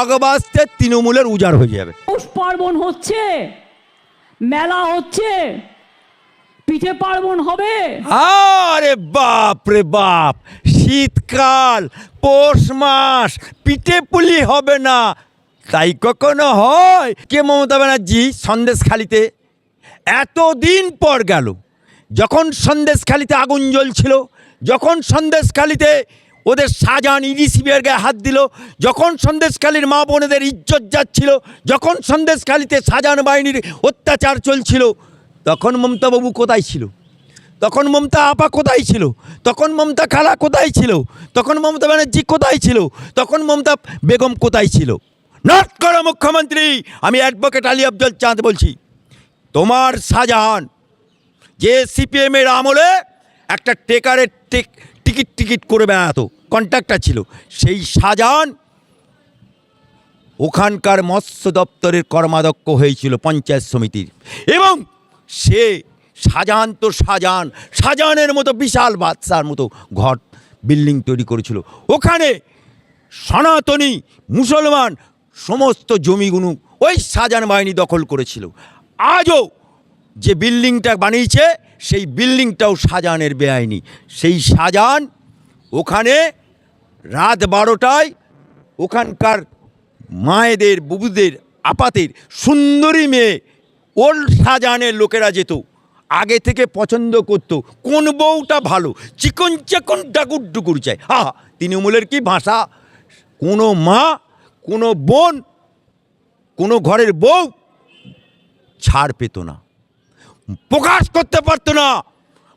আগবাস্তে তৃণমূলের উজাড় হয়ে যাবে। পৌষ পার্বণ হচ্ছে মেলা হচ্ছে পিঠে পার্বণ হবে। আরে বাপ রে বাপ শীতকাল পৌষ মাস পিঠে পুলি হবে না। তাই কখনো হয় কে মমতা ব্যানার্জি সন্দেশ সন্দেশখালিতে এতদিন পর গেল যখন সন্দেশখালিতে আগুন জ্বলছিল যখন সন্দেশখালিতে ওদের শাহজাহান ইডিসিবির গায়ে হাত দিল। যখন সন্দেশখালির মা বোনেদের ইজ্জত যাচ্ছিল, যখন সন্দেশখালিতে শাহজাহান বাহিনীর অত্যাচার চলছিল, তখন মমতাবাবু কোথায় ছিল? তখন মমতা আপা কোথায় ছিল? তখন মমতা খালা কোথায় ছিল? তখন মমতা ব্যানার্জি কোথায় ছিল? তখন মমতা বেগম কোথায় ছিল? নট করো মুখ্যমন্ত্রী, আমি অ্যাডভোকেট আলী আফজল চাঁদ বলছি। তোমার শাহজাহান যে সিপিএমের আমলে একটা টেকারের টেক টিকিট টিকিট করে বেড়াতো। কন্ট্রাক্টর ছিল। সেই শাহজাহান ওখানকার মৎস্য দপ্তরের কর্মাধ্যক্ষ হয়েছিল পঞ্চায়েত সমিতির। এবং সে শাহজাহান তো শাহজাহান। শাহজাহানের মতো বিশাল বাদশার মতো ঘর, বিল্ডিং তৈরি করেছিল। ওখানে সনাতনী, মুসলমান সমস্ত জমিগুলো ওই শাহজাহান বাহিনী দখল করেছিল। আজও যে বিল্ডিংটা বানিয়েছে, সেই বিল্ডিংটাও শাহজাহানের বেআইনি। সেই শাহজাহান ওখানে রাত বারোটায় ওখানকার মায়েদের, বুবুদের, আপাতের সুন্দরী মেয়ে ওল্ড সাজানের লোকেরা যেত। আগে থেকে পছন্দ করতো। কোন বউটা ভালো? চিকন চাকন ডাকুর ডুকুর চায় আহা, তৃণমূলের কি ভাষা? কোনো মা, কোনো বোন, কোনো ঘরের বউ ছাড় পেত না। প্রকাশ করতে পারতো না।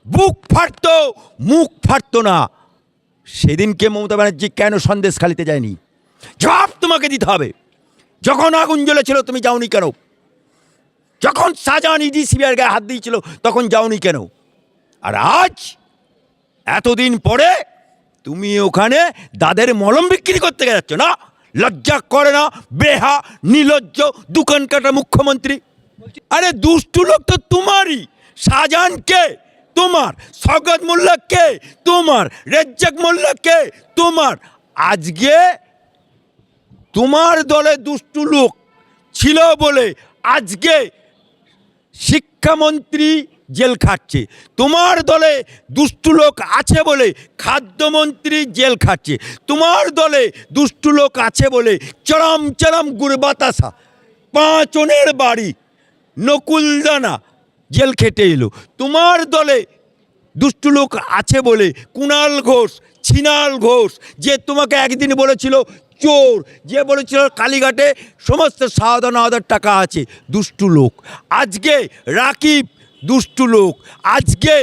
বুক ফাটতো, মুখ ফাটতো না। সেদিনকে মমতা ব্যানার্জি কেন সন্দেশ খালিতে যায়নি? জবাব তোমাকে দিতে হবে। যখন আগুন জ্বলেছিল, তুমি যাওনি কেন? যখন শাহজাহান ইডি সিবিআর গায়ে হাত দিয়েছিল, তখন যাওনি কেন? আর আজ, এতদিন পরে, তুমি ওখানে দাদের মলম বিক্রি করতে যাচ্ছ না? লজ্জা করে না? বেহা, নিলজ্জ, দোকান কাটা মুখ্যমন্ত্রী? আরে, দুষ্টু লোক তো তোমারই। শাহজাহান কে তোমার স্বগত মোল্লা কে? তোমার, রেজ্জাক মোল্লা কে? তোমার। আজকে তোমার দলে দুষ্টু লোক ছিল বলে আজকে শিক্ষামন্ত্রী জেল খাটছে তোমার দলে দুষ্টু লোক আছে বলে খাদ্যমন্ত্রী জেল খাটছে তোমার দলে দুষ্টু লোক আছে বলে চরম চরম গুড় বাতাসা পাঁচনের বাড়ি, নকুলদানা জেল খেটে এলো। তোমার দলে দুষ্টু লোক আছে বলে কুণাল ঘোষ, ছিনাল ঘোষ, যে তোমাকে একদিন বলেছিল চোর, যে বলেছিল কালীঘাটে সমস্ত সাহাদা নাহাদার টাকা আছে, দুষ্টু লোক। আজকে রাকিব দুষ্টু লোক। আজকে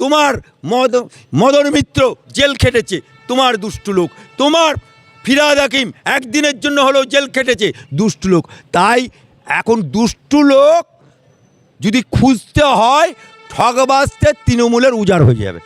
তোমার মদ, মদন মিত্র জেল খেটেছে, তোমার দুষ্টু লোক। তোমার ফিরাদ হাকিম একদিনের জন্য হলেও জেল খেটেছে, দুষ্টু লোক। তাই এখন দুষ্টু লোক যদি খুঁজতে হয় ঠগবাজতে তৃণমূলের উজাড় হয়ে যাবে।